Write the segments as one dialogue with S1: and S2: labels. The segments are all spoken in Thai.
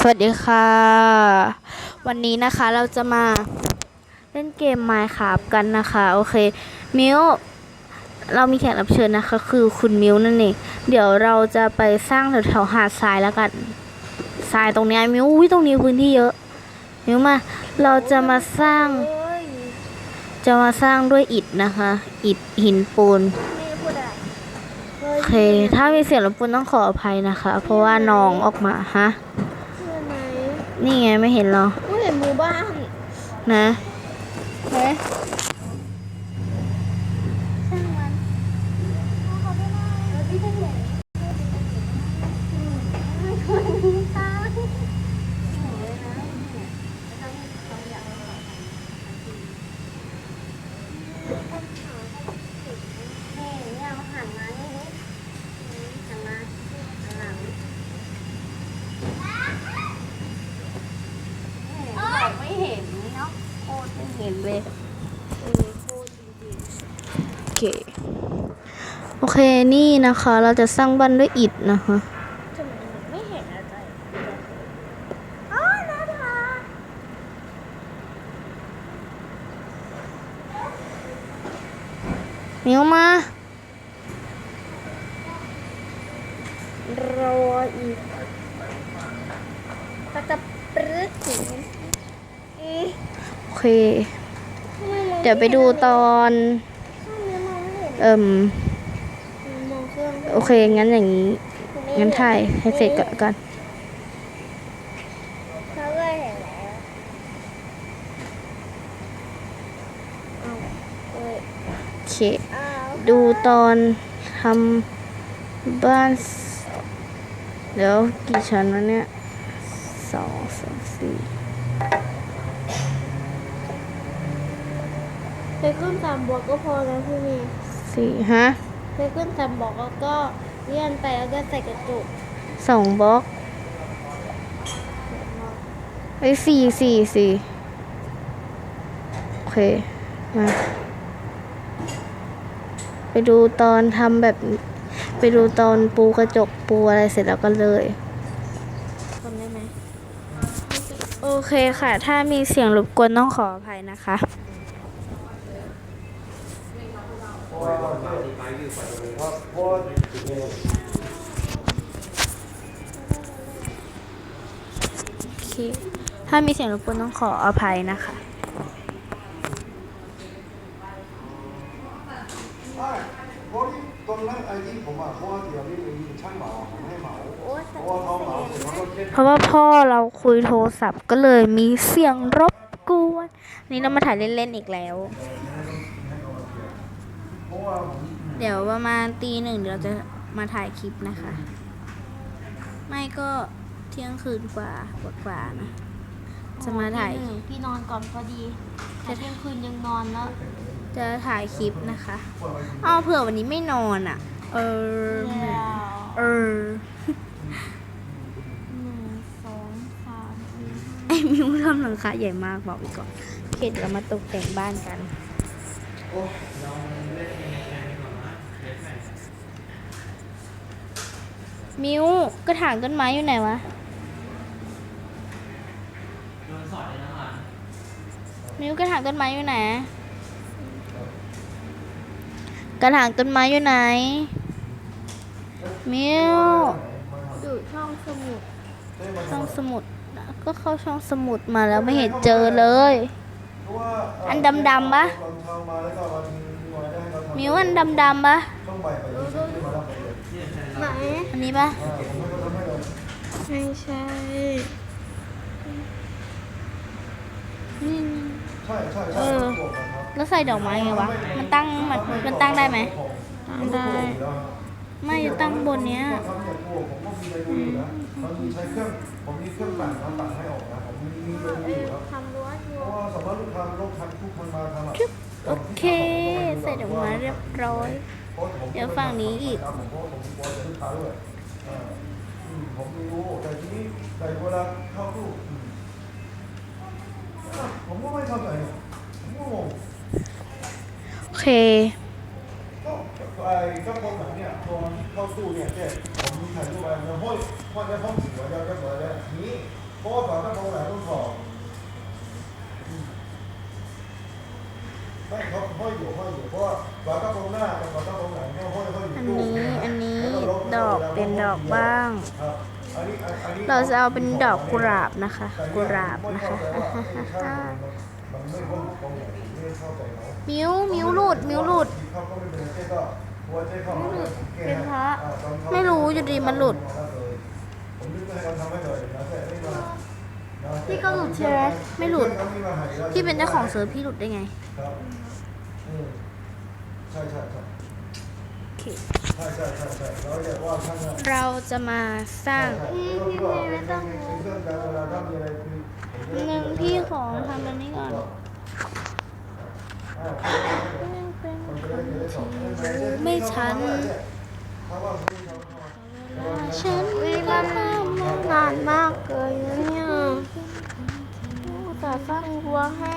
S1: สวัสดีค่ะ วันนี้นะคะเราจะมาเล่นเกม Minecraft กันนะคะ โอเค มิวเรามีแขกรับเชิญนะคะ คือคุณมิวนั่นเอง เดี๋ยวเราจะไปสร้างแถวๆหาดทรายแล้วกัน ทรายตรงนี้มิวอุ้ยตรงนี้พื้นที่เยอะ มิวมา เราจะมาสร้าง จะมาสร้างด้วยอิฐนะคะ อิฐหินปูนโอเค ถ้ามีเสียงรบกวนต้องขออภัยนะคะ เพราะว่าน้องออกมาฮะ
S2: นี่
S1: ไงไม่เห็นเหรอ
S2: ไม่เห็นหมู่บ้าน
S1: นะ
S2: เฮ้ยช่างมันเขาไม่ได้เราที่จะเห็นคนตายโอ้ยนะต้องต้องอยากนี่เนี่ยเอาหันมานี่ดิหันมาหันหลัง ไม่เห็นเนาะโคตรไม่เห็นเลยเออโคตรจริง
S1: โอ เค โอเคนี่นะคะ เราจะสร้างบ้านด้วยอิฐนะคะ
S2: ๆทำไมไม่เห็นอะไรอ๋อนะคะ
S1: มิวมา
S2: รออีกก็จะปรึ๊ดถึงอี
S1: โอเค
S2: ทำไมมอง
S1: เดี๋ยวไปดูตอน
S2: เห็น
S1: เอิ่ม
S2: มองเครื่อง
S1: โอเค งั้นอย่างนี้ งั้นถ่ายให้เสร็จก่อนก่อน
S2: เขาก็เห็นแล้วเอาเอ้ย
S1: โอเค
S2: อ้าว
S1: ดูตอนทำบ้านสเดี๋ยวกี่ชั้นวะเนี่ยสองสามสี่
S2: ไปขึ้นสามบวกก็พอแล้วพี่เมย์
S1: สี่ฮะ
S2: ไปขึ้นสามบวกแล้วก็เลื่อนไปแล้วก็ใส่กระจก
S1: สองบล็อกไอ้ยสี่สี่สี่โอเคมาไปดูตอนทำแบบ ไปดูตอนปูกระจกปูอะไรเสร็จแล้วก็เลย
S2: ทำได้ไหม
S1: โอเคค่ะ ถ้ามีเสียงรบกวนต้องขออภัยนะคะ โอเค ถ้ามีเสียงรบกวนต้องขออภัยนะคะ
S3: เพราะที่ตอนไอ้ที่ผมอะเพราะว่าเดี๋ยวนี้มีช่างเหมาผมให้เหมาเพราะว่าเขาเหมาเสร็จเขาก็เช็ด
S1: เพราะว่าพ่อเราคุยโทรศัพท์ก็เลยมีเสียงรบกวน นี่เรามาถ่ายเล่นๆอีกแล้ว
S3: เพราะว่าผม
S1: เดี๋ยวประมาณตีหนึ่งเดี๋ยวเราจะมาถ่ายคลิปนะคะ ไม่ก็เที่ยงคืนกว่ากว่าๆนะ จะมาถ่าย
S2: ตีหนึ่งพี่นอนก่อนพอดีแต่เที่ยงคืนยังนอนแล้ว
S1: จะถ่ายคลิปนะคะอ้าวเผื่อวันนี้ไม่นอนอะ เออ เออ
S2: หนึ่งสองสามสี่
S1: ไอ้มิวทำหลังคาใหญ่มากบอกไปก่อนโอเคเดี๋ยวเรามาตกแต่งบ้านกัน มิวกระถางต้นไม้อยู่ไหนวะ มิวกระถางต้นไม้อยู่ไหน กระถางต้นไม้อยู่ไหน มิว
S2: อยู่ช่องสมุด
S1: ช่องสมุดนะก็เข้าช่องสมุดมาแล้วไม่เห็นเจอเลย
S3: เพราะว่า
S1: อันดำๆปะ
S3: ตอนเช้ามาแล้วก็วันวันได้ให้เขาทำ
S1: มิวอันดำๆปะ
S2: ไหน
S1: อันนี้ปะ
S3: อ่าผมให้เขาทำให้เลย
S2: ไม่ใช่
S1: นี่
S3: ใช่ใช่ใช่
S1: เออ
S3: บอกกันครับ
S1: แล้วใส่ดอกไม้ไงวะ มันตั้งมันมันตั้งได้ไหม
S2: ได้
S1: ไม่ตั้งบนเนี้ย
S3: ทำอย่างตัวผมก็มีในดูอยู่นะมันมีใช้เครื่อง ผมมีเครื่องปั่นเขาปั่นให้ออกนะผมมีมีในดูอยู่แล้ว
S2: ทำรั้วอ
S3: เพ
S2: ยู่
S3: ราะว่าสมมติลูกค้าลบทันทุกมันมาทางหลัง
S1: โอเค ใส่ดอกไม้เรียบร้อย เดี๋ยวฝั่งนี้อีก
S3: ผมก็ผมกลัวจะลูกค้าด้วยอ่าอืมผมไม่รู้แต่ทีนี้แต่เวลาเข้าตู้อืมอะผมก็ไม่เข้าใจผมก็งง
S1: โอเค
S3: ก็ไอ้ก็คนแบบเนี่ยตัวเข้าตู้เนี่ยเนี่ยผมมีถ่ายรูปไปเนี่ยห้อยห้อยในห้องสิวแล้วก็สวยแล้วนี้เพราะว่าฝากระโปรงหลังต้องถอดอืมไม่เขา ห้อยอยู่ห้อยอยู่เพราะว่าฝากระโปรงหน้ากับฝากระโปรงหลังเนี่ยห้อยห้อยอยู่
S1: อัน
S3: ตู้
S1: นี้ะอันนี้
S3: แล้วก็ลบ
S1: ดอกเป็นดอกบ้าง
S3: ครับอันนี้อันอันนี้
S1: เราจะเอาเป็นดอกกุหลาบนะคะ
S3: แต่เนี่ย
S1: กุหลาบ
S3: ไม่
S1: นะ
S3: เข้า
S1: คะ
S3: ใจว่าเอ้ยช่างมันมันไม่พ้นตรงไหนไม่เข้าใจเขา
S1: มิ้วมิ้วหลุดมิ้วหลุด
S3: เขาก็ไม่เป็นไรเจ๊ก็หัวเจ๊เข้ามาเลยผมแก้ให้
S1: เป็นเพราะ
S3: อ่าตอนเขา
S1: ไม่รู้อยู่ดีมันหลุด
S3: ผมนึกว่าให้เขาทำให้เลยนะแต่ไม่มานะ
S1: พี่ก็หลุดใช่ไหมไม่หลุด
S3: เพื่อนเขามาหารา
S1: พี่เป็นเจ้าของเซิร์ฟพี่หลุดได้ไง
S3: ครับอืม ใช่ใช่ใช่
S1: โอเค
S3: ใช่ใช่ใช่ใช่เราอยากว่าท่านน่ะ
S1: เราจะมาสร้าง
S3: พี่พี่ไม่ต้องเรื่องการเวลาถ้ามีอะไรคุยผมจะได้
S1: หนึ่งพี่ขอทำอันนี้ก่อน
S3: อ่ามันจะได้จะได้สองไม่
S1: ไม่ชัน
S3: ถ้าว่าพี่เขาเข้ามา
S1: ฉันวิมาทำนานมากเกินเนี่ยแต่สร้างวัวให้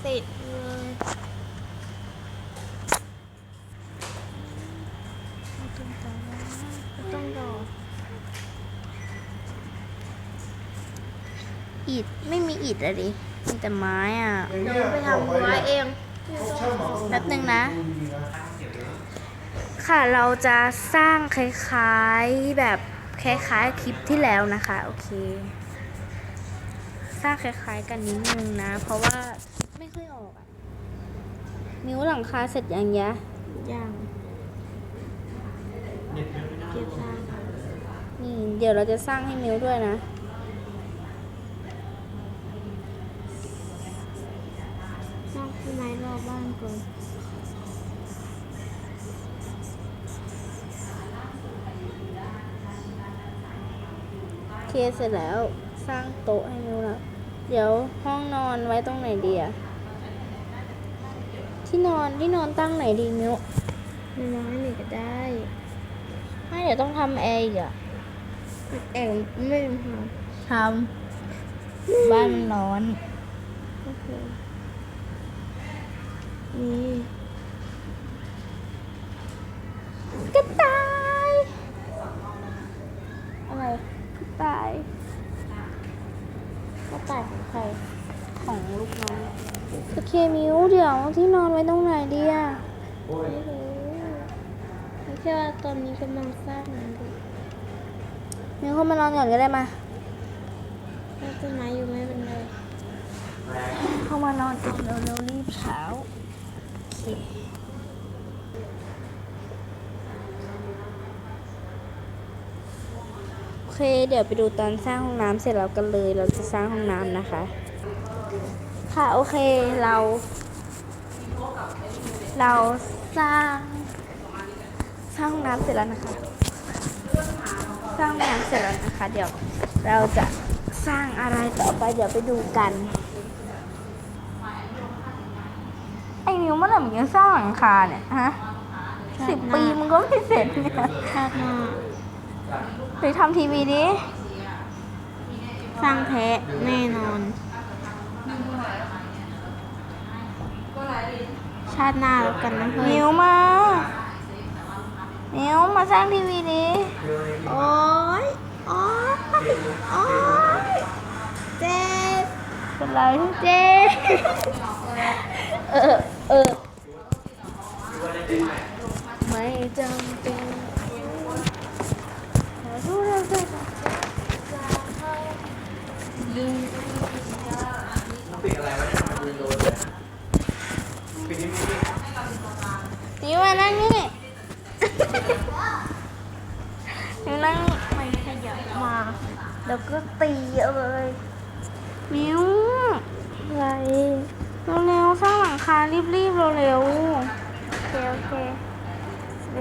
S1: เสร็จเลยต้องรออิดไม่มี อิดอะดิมีแต่ไม้อะ
S3: อย่างเงี้ยไปทำไว้เอง
S1: แป๊บหนึ่งนะ ค่ะเราจะสร้างคล้ายๆแบบคล้ายๆคลิปที่แล้วนะคะ โอเค สร้างคล้ายๆกันนิดนึงนะ เพราะว่าไม่ค่อยออกอะนิ้วหลังคาเสร็จยังยะ
S2: ยังเก็บได้
S1: นี่เดี๋ยวเราจะสร้างให้นิ้วด้วยนะ
S2: สร้าง ต้นไม้รอบบ้านก่อน
S1: โอเคเสร็จแล้วสร้างโต๊ะให้นิ้วแล้วเดี๋ยวห้องนอนไว้ตรงไหนดีอะที่นอนที่นอนตั้งไหนดีนิ้ว
S2: น้อยๆนี่ก็ได้
S1: ไม่เดี๋ยวต้องทำแอร์อีกอะ
S2: แอบไม่พอ
S1: ทำบ้านมันร้อน
S2: โอเค นี่
S1: กระต่าย อะไรกระต่ายกระต่ายของใคร ของลูกน้องโอเคมิวเดี๋ยวที่นอนไว้ตรงไหนดีอะ
S2: ไม่รู้ไม่ใช่ว่าตอนนี้กำลังสร้างมันอยู่
S1: มิวเข้ามานอนก่อนก็ได้มา
S2: ถ้าต้นไม้อยู่ไม่เป็นไร
S1: เข้ามานอนก่อนเร็วๆรีบเช้า โอเคโอเค เดี๋ยวไปดูตอนสร้างห้องน้ำเสร็จแล้วกันเลย เราจะสร้างห้องน้ำนะคะ ค่ะ โอเค เรา เราสร้าง สร้างห้องน้ำเสร็จแล้วนะคะ สร้างห้องน้ำเสร็จแล้วนะคะ เดี๋ยวเราจะสร้างอะไรต่อไปเดี๋ยวไปดูกัน ไอ้มิวเมื่อไหร่มึงจะสร้างหลังคาเนี่ยฮะสิบปีมึงก็ไม่เสร็จเนี่ย
S2: ชาติหน้า
S1: ไปทำทีวีดิ
S2: สร้างแพ้แน่นอน ชาติหน้าแล้วกันนะเฮ้ย
S1: มิวมามิวมาสร้างทีวีดิ
S2: โอ๊ยโอ๊ยโอ๊ยเจ็บ
S1: เป็นไรเจ๊เออ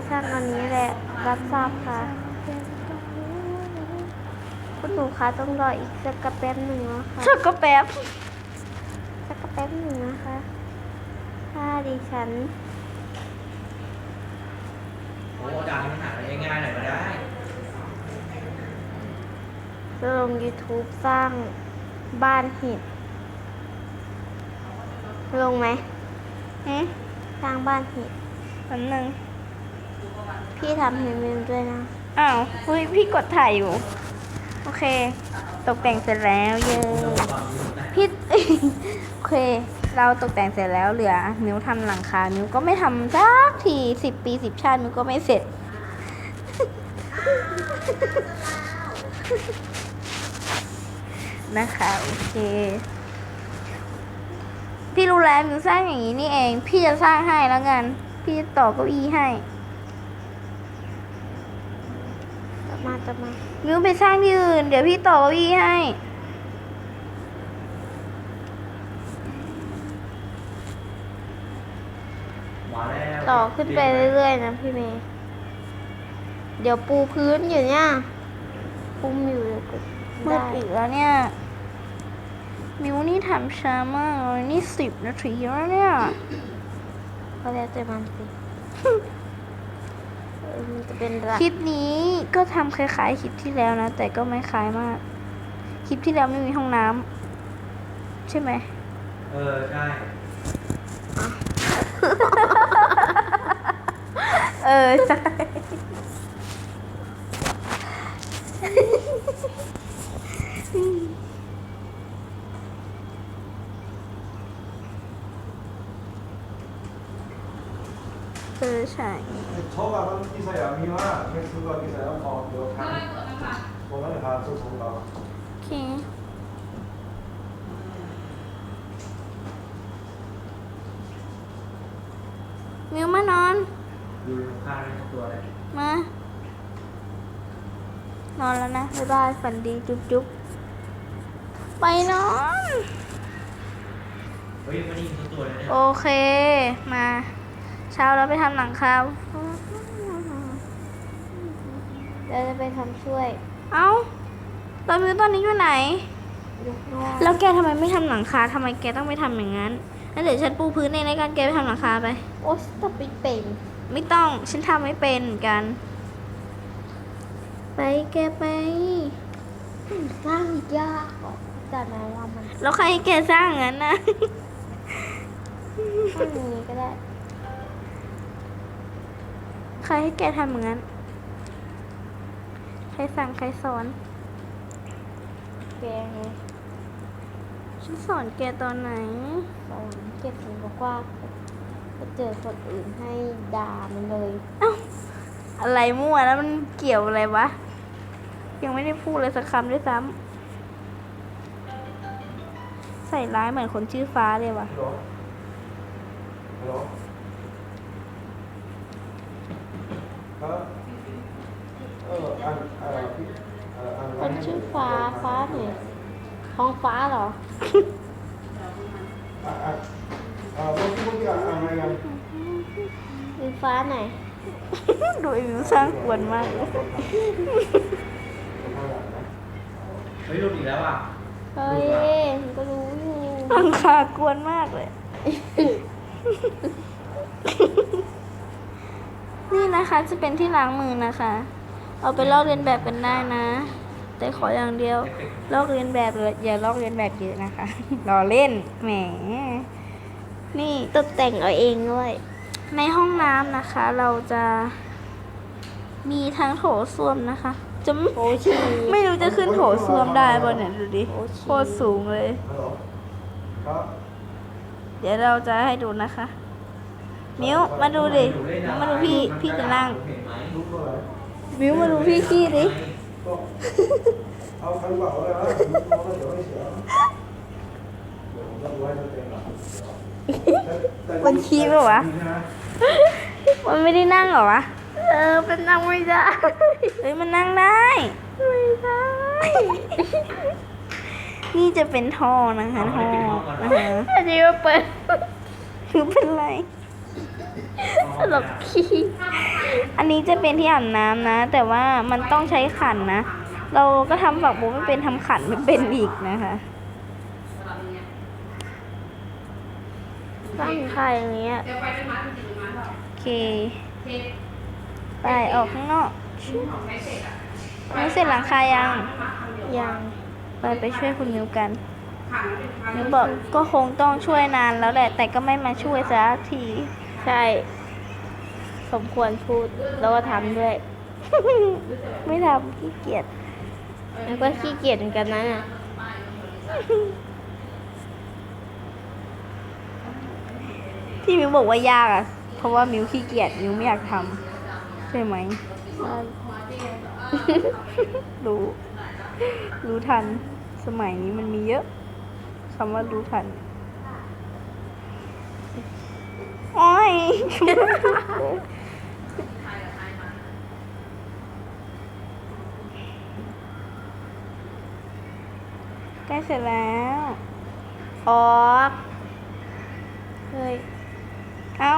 S1: ไม่สร้าง
S2: อันนี้แหละ รับทราบค่ะ คุณหนูคะต้องรออีกสักกระแป๊บหนึ่งนะคะ
S1: ๆสักก็แป๊บ
S2: สักกระแป๊บหนึ่งนะคะ ถ้าดิฉัน
S4: โอ้ด่านมันหาอะไรง่ายๆหน่อยก็ได้
S2: จะลง YouTube สร้างบ้านหินลงไหม
S1: หืม
S2: สร้างบ้านหิน
S1: แป๊บนึง
S2: พี่ทำให้มิวด้วยนะ
S1: อ้าวเฮ้ยพี่กดถ่ายอยู่ โอเค ตกแต่งเสร็จแล้วเย้พี่ โอเค เราตกแต่งเสร็จแล้วเหลือมิวทำหลังคามิวก็ไม่ทำสักทีสิบปีสิบชาติมิวก็ไม่เสร็จ นะคะ โอเคพี่รู้แล้วมิวสร้างอย่างนี้นี่เอง พี่จะสร้างให้แล้วกัน พี่จะต่อเก้าอี้ให้
S2: จะมาจะมา
S1: มิวไปสร้างที่อื่น เดี๋ยวพี่ต่อเก้าอี้ให้
S4: มาแล้ว
S2: ต่อขึ้นไปเรื่อยๆนะพี่เมย์ เดี๋ยวปูพื้นอยู่เนี่ยปุ้มอยู่เดี๋ยวก็
S1: มื
S2: ได้
S1: ดอีกแล้วเนี่ย มิวนี่ทำช้ามากเลยนี่สิบนาทีแล้วเนี่ย
S2: ก็แล้วแต่มันสิเออ มันจะเป็นไร
S1: คลิปนี้ก็ทำคล้ายๆคลิปที่แล้วนะ แต่ก็ไม่คล้ายมาก คลิปที่แล้วไม่มีห้องน้ำใช่ไหม
S4: เออ ใช่
S1: เออ ใช่ มิวมานอน
S4: ดูข้างในตัวอะไร
S1: มา นอนแล้วนะ บ๊ายบาย ฝันดี จุ๊บจุ๊บไปนอน
S4: เฮ้ยมันนี่ตัวอะไรเนี่ย
S1: โอเค มา เช้าแล้วไปทำหลังคา
S2: เราจะไปทำช่วย
S1: เอ้าตอนมิวตอนนี้อยู่ไหน
S2: ยกว่า
S1: แล้วแกทำไมไม่ทำหลังคาทำไมแกต้องไปทำอย่างนั้น แล้วเดี๋ยวฉันปูพื้นเองแล้วกันแกไปทำหลังคาไป
S2: โอ๊ยจะไปเป็น
S1: ไม่ต้องฉันทำไม่เป็นเหมือนกัน ไปแกไป
S2: สร้างยากอะแต่แม้ว่ามัน
S1: แล้วใครให้แกสร้างอย่างนั้นนะ
S2: สร้างอย่างนี้ก็ได้
S1: ใครให้แกทำอย่างนั้น ใครสั่งใครสอน
S2: แกไง
S1: ฉันสอนแกตอนไหน
S2: สอน เก็บถึงบอกว่าจะเจอคนอื่นให้ด่ามันเลย
S1: เอ้าอะไรมั่วแล้วมันเกี่ยวอะไรวะ ยังไม่ได้พูดเลยสักคำด้วยซ้ำใส่ร้ายเหมือนคนชื่อฟ้าเลยว่ะ
S2: คนชื่อฟ้าฟ้าเนี่ยท้องฟ้าเหรอ วิวฟ้าไหน
S1: ดูมิวสร้างกวนมากเฮ้
S4: ยรู้อีกแล้วอะ
S2: เฮ้ยมันก็รู้อยู่
S1: อังคากวนมากเลย นี่นะคะจะเป็นที่ล้างมือนะคะ เอาไปลอกเรียนแบบกันได้นะ แต่ขออย่างเดียวลอกเลียนแบบเลยอย่าลอกเลียนแบบเยอะนะคะรอเล่นแหมนี่
S2: ตกแต่งเอาเองด้วย
S1: ในห้องน้ำนะคะ เราจะมีทั้งโถส้วมนะคะจะไม่
S2: โอชี
S1: ไม่รู้จะขึ้นโถส้วมได้ป่ะเนี่ยดูดิ
S2: โอ้ชิ
S1: โคตรสูงเลย
S3: Hello. 가.
S1: เดี๋ยวเราจะให้ดูนะคะ มิวมาดูดิ มาดูพี่พี่จะนั่ง
S4: เอาคันเบา
S3: เลย
S1: นะผมมองแล้วเดี๋
S3: ยวไม่เสียเดี๋ยวผมต้องไว้สเต็
S1: มหลัมันขี้ป่ะวะ มันไม่ได้นั่งหรอวะ
S2: เออเป็นนั่งไม่ได้
S1: เฮ้ยมันนั่งได้
S2: ไม่ได้
S1: นี่จะเป็นท่อนะคะท่อนะคะ
S2: อันนี้ก็เปิด
S1: คือเป็นไร
S2: ตลกขี้
S1: อันนี้จะเป็นที่อาบน้ำนะ แต่ว่ามันต้องใช้ขันนะ เราก็ทำฝักบัวไม่เป็นทำขันไม่เป็นอีกนะคะ
S2: สร้างใครอย่างเงี้ย
S1: โอเค ไปออกข้างนอกมิวเสร็จหลังคายัง
S2: ยัง
S1: ไปไปช่วยคุณมิวกันมิวบอกก็คงต้องช่วยนานแล้วแหละ แต่ก็ไม่มาช่วยสักที
S2: ใช่ สมควรพูดแล้วก็ทำด้วย
S1: ไม่ทำขี้เกียจ
S2: แล้วก็ขี้เกียจเหมือนกันนะเนี่ย
S1: ที่มิวบอกว่ายากอะ เพราะว่ามิวขี้เกียจมิวไม่อยากทำใช่ไหมรู้รู้ทัน สมัยนี้มันมีเยอะคำว่ารู้ทันโอ้ย ใกล้เสร็จแล้ว
S2: ออกเฮ้ย
S1: เอ้า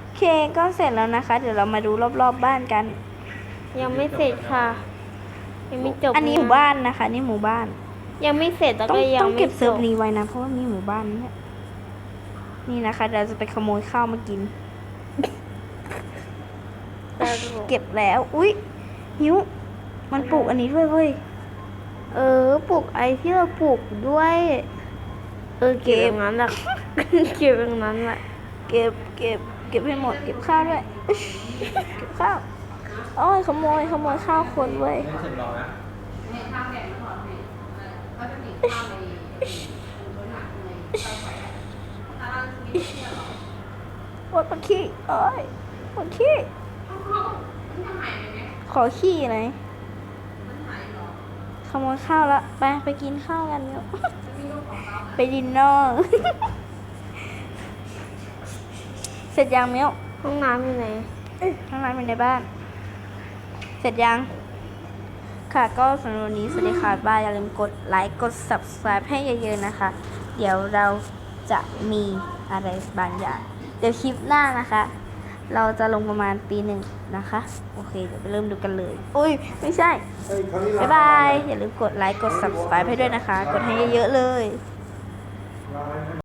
S1: โอเคก็เสร็จแล้วนะคะ เดี๋ยวเรามาดูรอบๆบบ้านกัน
S2: ยังไม่เสร็จค่ะ ยังไม่จบ
S1: อันนี้หมู่บ้านนะคะ นี่หมู่บ้าน
S2: ยังไม่เสร็จแล้ว
S1: ต้อง
S2: ก็ยัง
S1: ต้อง
S2: ไม่
S1: เก็บ
S2: จ
S1: เซิร์ฟ
S2: บ
S1: นี้ไว้นะเพราะว่ามีหมู่บ้านเนี่ยนี่นะคะ เดี๋ยวเราจะไปขโมยข้าวมากิน เก็บแล้ว อุ๊ยหิวมันปลูกอันนี้ด้วยเว้ย
S2: เออปลูกไอที่เราปลูกด้วย เออเก็บอย่างนั้นแหละ เก็บอย่างนั้นแหละ
S1: เก็บเก็บเก็บให้หมด เก็บข้าวด้วยอึ๊ชเก็บข้าวโอ้ยขโมยขโมยข้าวคนเว้ย
S4: ไม่เสร็จรอนะ
S1: โอ๊ยปวดขี้โอ๊ยปวดขี้ขอขี้หน่อย ขโมยข้าวละไปไปกินข้าวกันเร็วไปดินเนอร์เสร็จยังมิ้ว
S2: ห้องน้ำอยู่ไหน
S1: ข้างในเป็นในบ้าน เสร็จยัง ค่ะก็สำหรับวันนี้สวัสดีค่ะบายอย่าลืมกดไลค์กด subscribe ให้เยอะๆนะคะ เดี๋ยวเราจะมีอะไรบางอย่าง เดี๋ยวคลิปหน้านะคะ เราจะลงประมาณตีหนึ่งนะคะ โอเค เดี๋ยวไปเริ่มดูกันเลย อุ้ย ไม่ใช่
S3: เฮ้ยคราวนี้
S1: บ๊ายบาย อย่าลืมกดไลค์ กด subscribe ให้ด้วยนะคะ กดให้เยอะๆเลย
S3: ลาไป